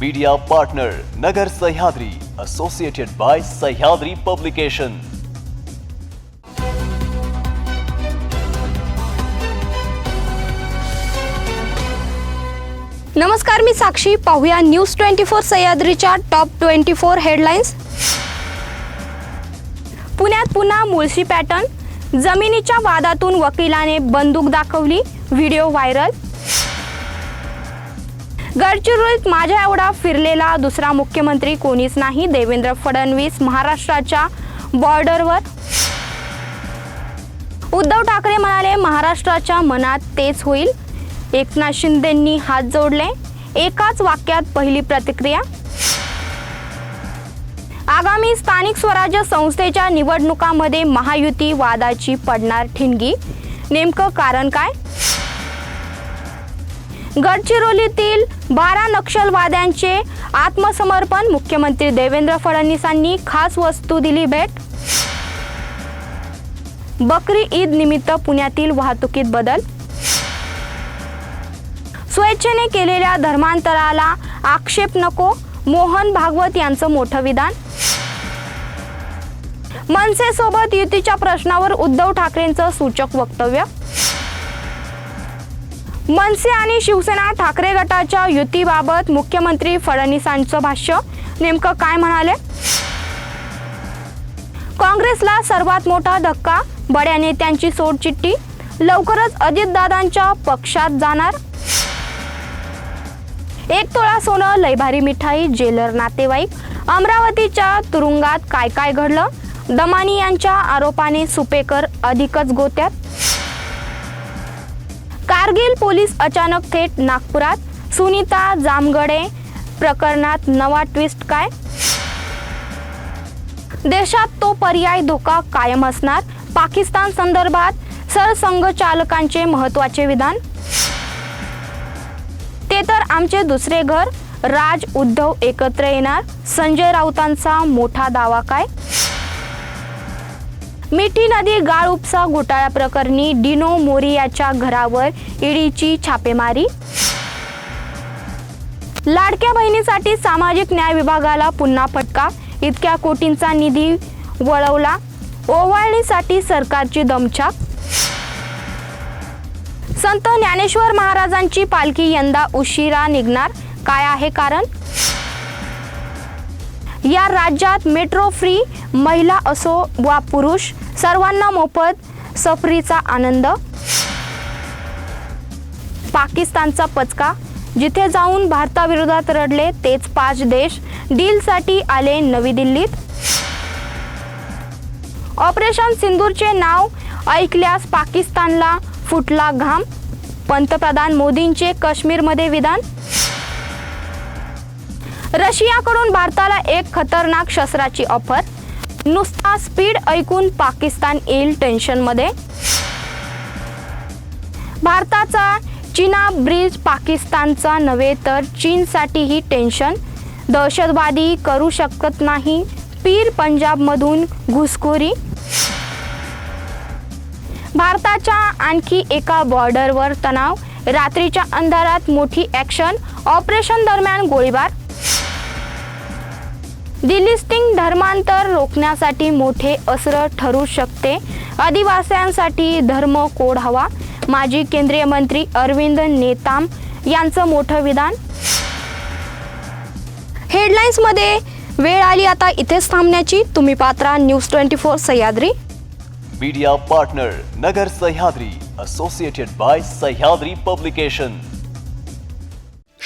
Media partner Nagar Sahyadri associated by Sahyadri publication नमस्कार मी साक्षी. पाहूया न्यूज ट्वेंटी फोर सह्याद्रीच्या टॉप ट्वेंटी फोर हेडलाईन्स पुण्यात पुन्हा मुळशी पॅटर्न जमिनीच्या वादातून वकिलाने बंदूक दाखवली. Video viral. गडचिरोलीत माझ्या एवढा फिरलेला दुसरा मुख्यमंत्री कोणीच नाही. देवेंद्र फडणवीस महाराष्ट्राच्या बॉर्डरवर. उद्धव ठाकरे म्हणाले महाराष्ट्राच्या मनात तेच होईल. एकनाथ शिंदेंनी हात जोडले. एकाच वाक्यात पहिली प्रतिक्रिया. आगामी स्थानिक स्वराज्य संस्थेच्या निवडणुकामध्ये महायुती वादाची पडणार ठिणगी. नेमकं कारण काय? गडचिरोलीतील बारा नक्षलवाद्यांचे आत्मसमर्पण. मुख्यमंत्री देवेंद्र फडणवीसांनी खास वस्तू दिली भेट. बकरी ईद निमित्त पुण्यातील वाहतुकीत बदल. स्वेच्छेने केलेल्या धर्मांतराला आक्षेप नको मोहन भागवत यांचं मोठं विधान. मनसेसोबत युतीच्या प्रश्नावर उद्धव ठाकरेंचं सूचक वक्तव्य. मनसे आणि शिवसेना ठाकरे गटाच्या युतीबाबत मुख्यमंत्री फडणवीसांचं भाष्य. नेमकं काय म्हणाले? काँग्रेसला सर्वात मोठा धक्का बड्या नेत्यांची सोडचिठ्ठी. लवकरच अजितदादांच्या पक्षात जाणार. एक तोळा सोनं लयभारी मिठाई जेलर नातेवाईक. अमरावतीच्या तुरुंगात काय काय घडलं? दमानी यांच्या आरोपाने सुपेकर अधिकच गोत्यात. कारगिल पोलीस अचानक थेट नागपुरात. सुनीता जामगडे प्रकरणात नवा ट्विस्ट काय? देशात तो पर्याय धोका कायम असणार. पाकिस्तान संदर्भात सरसंघचालकांचे महत्त्वाचे विधान. ते तर आमचे दुसरे घर. राज उद्धव एकत्र येणार. संजय राऊतांचा मोठा दावा काय? मिठी नदी गाळ उपसा घोटाळा प्रकरणी डिनो मोरियाच्या घरावर ईडीची छापेमारी. लाडक्या बहिणीसाठी सामाजिक न्याय विभागाला पुन्हा फटका. इतक्या कोटींचा निधी वळवला. ओवाळणीसाठी सरकारची दमछाक. संत ज्ञानेश्वर महाराजांची पालखी यंदा उशिरा निघणार. काय आहे कारण? या राज्यात मेट्रो फ्री महिला असो वा पुरुष सर्वांना मोफत सफरीचा आनंद. पाकिस्तानचा पचका. जिथे जाऊन भारताविरोधात रडले तेच पाच देश. डीलसाठी आले नवी दिल्लीत. ऑपरेशन सिंदूरचे नाव ऐकल्यास पाकिस्तानला फुटला घाम. पंतप्रधान मोदींचे काश्मीरमध्ये विधान. रशियाकडून भारताला एक खतरनाक शस्त्राची ऑफर. नुसता स्पीड ऐकून पाकिस्तान येईल टेन्शनमध्ये. भारताचा चीना ब्रिज पाकिस्तानचा नव्हे तर चीनसाठीही टेन्शन. दहशतवादी करू शकत नाही. पीर पंजाबमधून घुसखोरी. भारताच्या आणखी एका बॉर्डरवर तणाव. रात्रीच्या अंधारात मोठी ॲक्शन ऑपरेशन दरम्यान गोळीबार. दिल्लीस्टिंग धर्मांतर रोखण्यासाठी मोठे अस्त्र ठरू शकते. आदिवासींसाठी धर्म कोड हवा. माजी केंद्रीय मंत्री अरविंद नेताम यांचं मोठं विधान. हेडलाईन्समध्ये वेळ आली आता इथेच थांबण्याची. तुम्ही Patra news twenty four Sahyadri. Media partner Nagar Sahyadri associated by Sahyadri publication